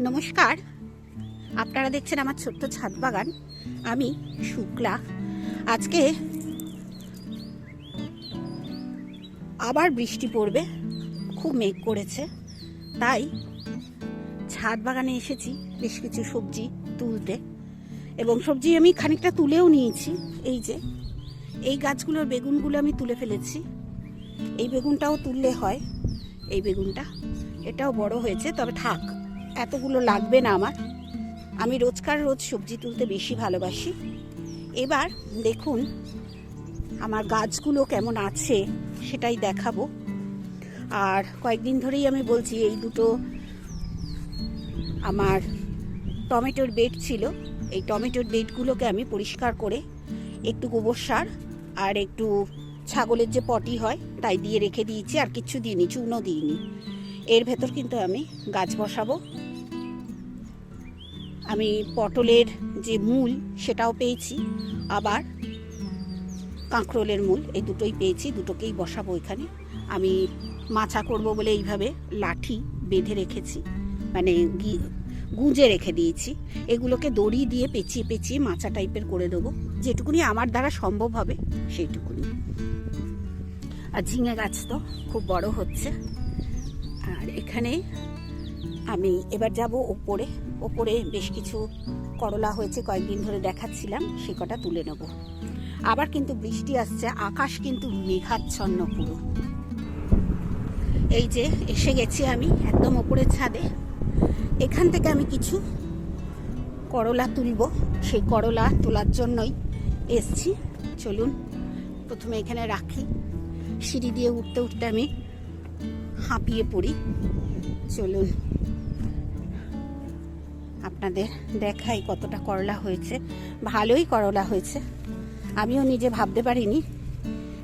নমস্কার। আপনারা দেখছেন আমার ছোট্ট ছাদ বাগান। আমি শুক্লা। আজকে আবার বৃষ্টি পড়বে। খুব মেঘ করেছে। তাই ছাদ বাগানে এসেছি বেশ কিছু সবজি তুলতে। এবং সবজি আমি খানিকটা তুলেও নিয়েছি। এই যে, এই গাছগুলোর বেগুনগুলো আমি তুলে ফেলেছি। এই বেগুনটাও তুললে হয়। এই বেগুনটা, এটাও বড় হয়েছে, তবে থাক। এতগুলো লাগবে না আমার। আমি রোজকার রোজ সবজি তুলতে বেশি ভালোবাসি। এবার দেখুন আমার গাছগুলো কেমন আছে, সেটাই দেখাবো। আর কয়েকদিন ধরেই আমি বলছি, এই দুটো আমার টমেটোর বেড ছিল। এই টমেটোর বেডগুলোকে আমি পরিষ্কার করে একটু গোবর সার আর একটু ছাগলের যে পটি হয়, তাই দিয়ে রেখে দিয়েছি, আর কিচ্ছু দিইনি, চুনও দিইনি। এর ভেতর কিন্তু আমি গাছ বসাবো। আমি পটলের যে মূল, সেটাও পেয়েছি। আবার কাঁকরোলের মূল, এই দুটোই পেয়েছি, দুটোকেই বসাবো এখানে। আমি মাছা করব বলে এইভাবে লাঠি বেঁধে রেখেছি। মানে গুঁজে রেখে দিয়েছি। এগুলোকে দড়ি দিয়ে পেঁচিয়ে পেঁচিয়ে মাচা টাইপের করে দেবো। যেটুকুনি আমার দ্বারা সম্ভব হবে, সেইটুকুনি। আর ঝিঙে গাছ তো খুব বড় হচ্ছে। আর এখানে আমি এবার যাব ওপরে। ওপরে বেশ কিছু করলা হয়েছে, কয়েকদিন ধরে দেখাচ্ছিলাম, সে কটা তুলে নেব। আবার কিন্তু বৃষ্টি আসছে, আকাশ কিন্তু মেঘাচ্ছন্ন পুরো। এই যে এসে গেছি আমি একদম ওপরের ছাদে। এখান থেকে আমি কিছু করলা তুলব। সেই করলা তোলার জন্যই এসছি। চলুন, প্রথমে এখানে রাখি। সিঁড়ি দিয়ে উঠতে উঠতে আমি হাঁপিয়ে পড়ি। চলুন। আপনাদের দেখাই কতটা করলা হয়েছে। ভালোই করলা হয়েছে। আমিও নিজে ভাবতে পারিনি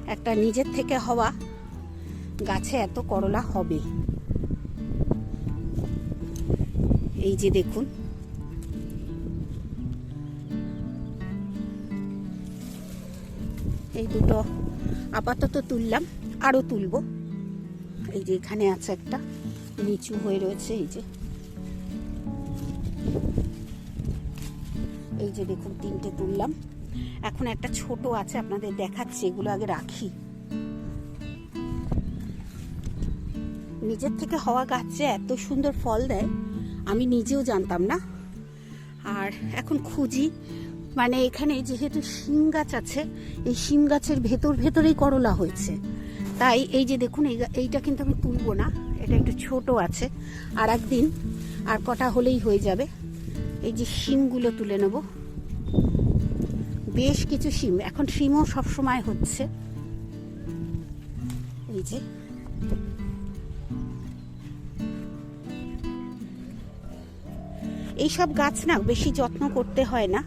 একটা নিজের থেকে হওয়া গাছে এত করলা হবে। এই যে দেখুন। এই দুটো আপাতত তুললাম, আরও তুলব। এই যে এখানে আছে একটা, নিচু হয়ে রয়েছে, এই যে। এই যে দেখুন, তিনটে তুললাম। এখন একটা ছোট আছে, আপনাদের দেখাচ্ছি, এগুলো আগে রাখি। নিজের থেকে হওয়া গাছে এত সুন্দর ফল দেয়, আমি নিজেও জানতাম না। আর এখন খুঁজি মানে এখানে যেহেতু শিম গাছ আছে, এই শিম গাছের ভেতর ভেতরেই করলা হয়েছে। তাই এই যে দেখুন, এই এইটা কিন্তু আমি তুলবো না, এটা একটু ছোট আছে। আর একদিন, আর কটা হলেই হয়ে যাবে। এই যে শিমগুলো তুলে নেব। বেশ কিছু শিম। এখন শিমও সবসময় হচ্ছে। এই যে। এইসব গাছ না বেশি যত্ন করতে হয় না।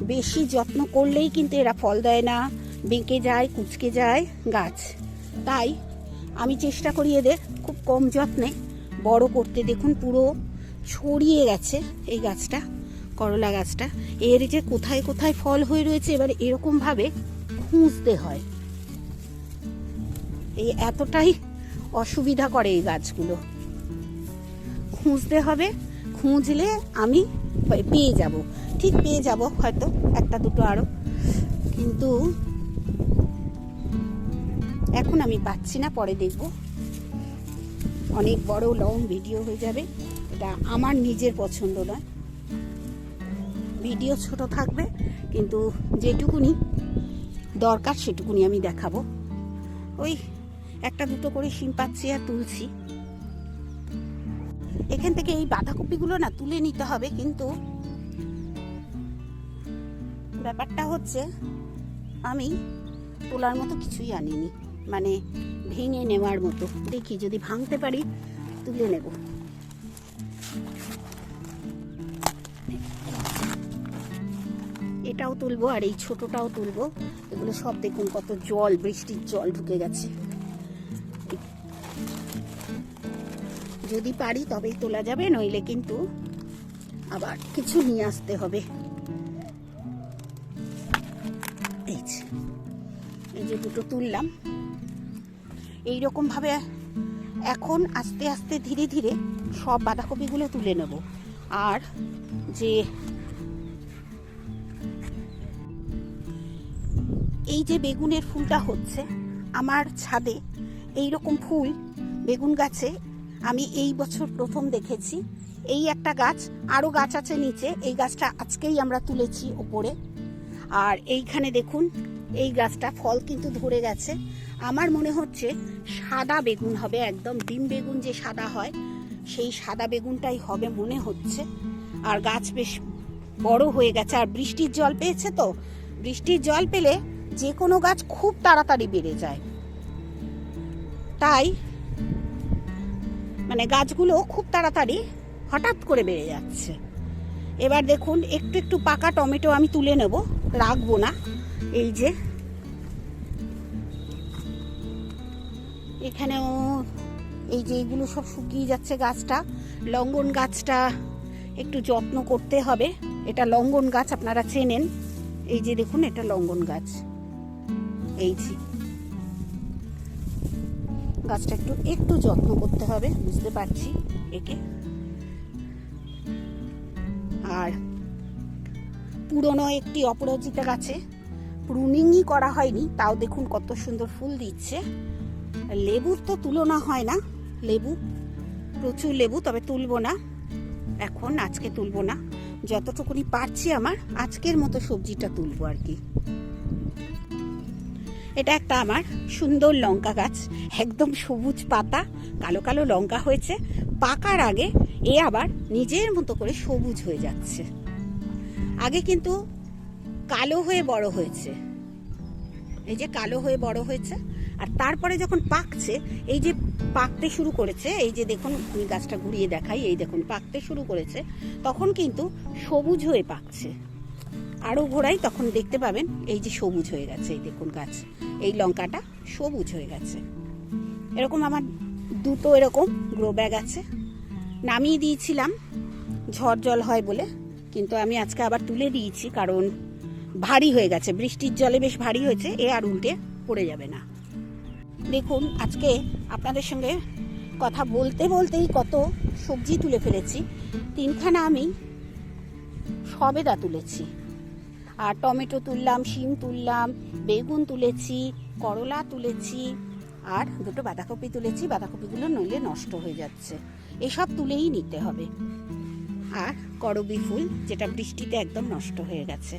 বেশি যত্ন করলেই কিন্তু এরা ফল দেয় না। বেঁকে যায়, কুচকে যায় গাছ। তাই আমি চেষ্টা করি এদের খুব কম যত্নে বড় করতে। দেখুন পুরো ছড়িয়ে গেছে এই গাছটা। করলা গাছটা। এর যে কোথায় কোথায় ফল হয়ে রয়েছে, এবার এরকমভাবে খুঁজতে হয়। এই এতটাই অসুবিধা করে এই গাছগুলো। খুঁজতে হবে, খুঁজলে আমি পেয়ে যাব। ঠিক পেয়ে যাব হয়তো একটা দুটো আরও। কিন্তু এখন আমি পাচ্ছি না, পরে দেখব। অনেক বড় লং ভিডিও হয়ে যাবে। এটা আমার নিজের পছন্দ নয়। ভিডিও ছোট থাকবে, কিন্তু যেটুকুনি দরকার সেটুকুনি আমি দেখাবো। ওই একটা দুটো করে শিম পাচ্ছি আর তুলছি। এখান থেকে এই বাঁধাকপিগুলো না তুলে নিতে হবে, কিন্তু ব্যাপারটা হচ্ছে আমি তোলার মতো কিছুই আনিনি মানে ভেঙে নেওয়ার মতো। দেখি, যদি ভাঙতে পারি তুলে নেব। এটাও তুলবো আর এই ছোটটাও তুলবো। এগুলো সব দেখুন কত জল, বৃষ্টির জল ঢুকে গেছে। যদি পারি তবেই তোলা যাবে, নইলে কিন্তু আবার কিছু নিয়ে আসতে হবে। এই যে, এই দুটো তুললাম। এইরকম ভাবে এখন আস্তে আস্তে ধীরে ধীরে সব বাঁধাকপিগুলো তুলে নেব। আর যে এই যে বেগুনের ফুলটা হচ্ছে, আমার ছাদে এই রকম ফুল, বেগুন গাছে আমি এই বছর প্রথম দেখেছি। এই একটা গাছ আরও গাছ আছে নিচে, এই গাছটা আজকেই আমরা তুলেছি ওপরে। আর এইখানে দেখুন, এই গাছটা ফল কিন্তু ধরে গেছে। আমার মনে হচ্ছে সাদা বেগুন হবে, একদম ডিম বেগুন যে সাদা হয়, সেই সাদা বেগুনটাই হবে মনে হচ্ছে। আর গাছ বেশ বড় হয়ে গেছে, আর বৃষ্টির জল পেয়েছে তো? বৃষ্টির জল পেলে যে কোনো গাছ খুব তাড়াতাড়ি বেড়ে যায়। তাই মানে গাছগুলো খুব তাড়াতাড়ি হঠাৎ করে বেড়ে যাচ্ছে। এবার দেখুন, একটু একটু পাকা টমেটো আমি তুলে নেব, রাখব না। এই যে এখানেও এই যে এইগুলো সব শুকিয়ে যাচ্ছে গাছটা। লঙ্গন গাছটা একটু যত্ন করতে হবে। এটা লঙ্গন গাছ, আপনারা চেনেন। এই যে দেখুন, এটা লঙ্গন গাছ। এই গাছটা একটু একটু যত্ন করতে হবে, বুঝতে পারছি একে। আর পুরনো একটি অপরাজিতা গাছে প্রুনিংই করা হয়নি, তাও দেখুন কত সুন্দর ফুল দিচ্ছে। লেবুর তো তুলনা হয় না, লেবু, প্রচুর লেবু, তবে তুলবো না। এখন আজকে তুলবো না, যতটুকুনি পারছি আমার, আজকের মতো সবজিটা তুলবো আর কি। এটা একটা আমার সুন্দর লঙ্কা গাছ। একদম সবুজ পাতা, কালো কালো লঙ্কা হয়েছে। পাকার আগে এ আবার নিজের মতো করে সবুজ হয়ে যাচ্ছে। আগে কিন্তু কালো হয়ে বড় হয়েছে। এই যে কালো হয়ে বড় হয়েছে। আর তারপরে যখন পাকছে, এই যে পাকতে শুরু করেছে, এই যে দেখুন, আমি গাছটা ঘুরিয়ে দেখাই, এই দেখুন, পাকতে শুরু করেছে, তখন কিন্তু সবুজ হয়ে পাকছে। আরও ঘোরাই তখন দেখতে পাবেন এই যে সবুজ হয়ে গেছে, এই দেখুন গাছ। এই লঙ্কাটা সবুজ হয়ে গেছে। এরকম আমার দুটো এরকম গ্রো ব্যাগ আছে। নামিয়ে দিয়েছিলাম, ঝড় জল হয় বলে, কিন্তু আমি আজকে আবার তুলে দিয়েছি কারণ ভারী হয়ে গেছে। বৃষ্টির জলে বেশ ভারী হয়েছে, এ আর উল্টে পড়ে যাবে না। দেখুন, আজকে আপনাদের সঙ্গে কথা বলতে বলতেই কত সবজি তুলে ফেলেছি। তিনখানা আমি সবেদা তুলেছি। আর টমেটো তুললাম, শিম তুললাম, বেগুন তুলেছি, করলা তুলেছি, আর দুটো বাঁধাকপি তুলেছি। বাঁধাকপিগুলো নইলে নষ্ট হয়ে যাচ্ছে। এসব তুলেই নিতে হবে। আর করবি ফুল, যেটা বৃষ্টিতে একদম নষ্ট হয়ে গেছে।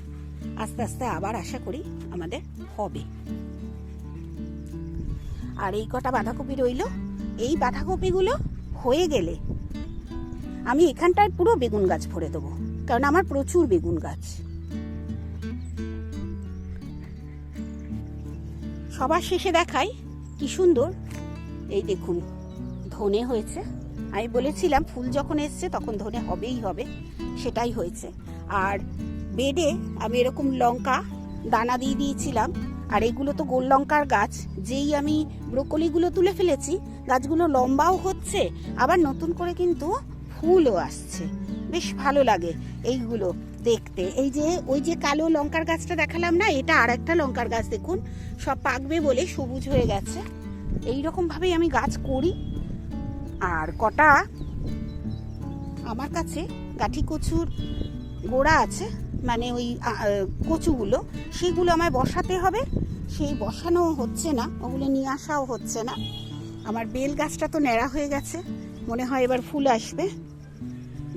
আস্তে আস্তে আবার আশা করি আমাদের হবে। আর এই কটা বাঁধাকপি রইল। এই বাঁধাকপিগুলো হয়ে গেলে আমি এখানটায় পুরো বেগুন গাছ ভরে দেবো। কারণ আমার প্রচুর বেগুন গাছ। সবার শেষে দেখাই। কি সুন্দর। এই দেখুন, ধনে হয়েছে। আমি বলেছিলাম, ফুল যখন এসছে তখন ধনে হবেই হবে, সেটাই হয়েছে। আর বেডে আমি এরকম লঙ্কা, দানা দিয়ে দিয়েছিলাম। আর এগুলো তো গোল লঙ্কার গাছ। যেই আমি ব্রোকলিগুলো তুলে ফেলেছি, গাছগুলো লম্বাও হচ্ছে, আবার নতুন করে কিন্তু ফুলও আসছে। বেশ ভালো লাগে এইগুলো। দেখতে। এই যে, ওই যে কালো লঙ্কার গাছটা দেখালাম না, এটা আর একটা লঙ্কার গাছ দেখুন। সব পাকবে বলে সবুজ হয়ে গেছে। এই রকম ভাবেই আমি গাছ করি। আর কটা আমার কাছে গাঠি কচুর গোড়া আছে মানে ওই কচুগুলো, সেগুলো আমায় বসাতে হবে। সেই বসানো হচ্ছে না, ওগুলো নিয়ে আসাও হচ্ছে না। আমার বেল গাছটা তো ন্যাড়া হয়ে গেছে, মনে হয় এবার ফুল আসবে।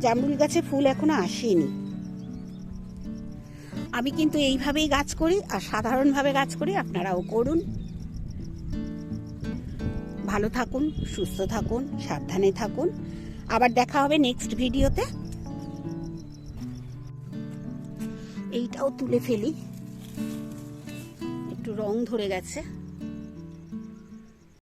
জামরুল গাছে ফুল এখনও আসেনি। আমি কিন্তু এইভাবেই গাছ করি আর সাধারণভাবে গাছ করি, আপনারাও করুন। ভালো থাকুন, সুস্থ থাকুন, সাবধানে থাকুন। আবার দেখা হবে নেক্সট ভিডিওতে। এইটাও তুলে ফেলি। একটু রং ধরে গেছে।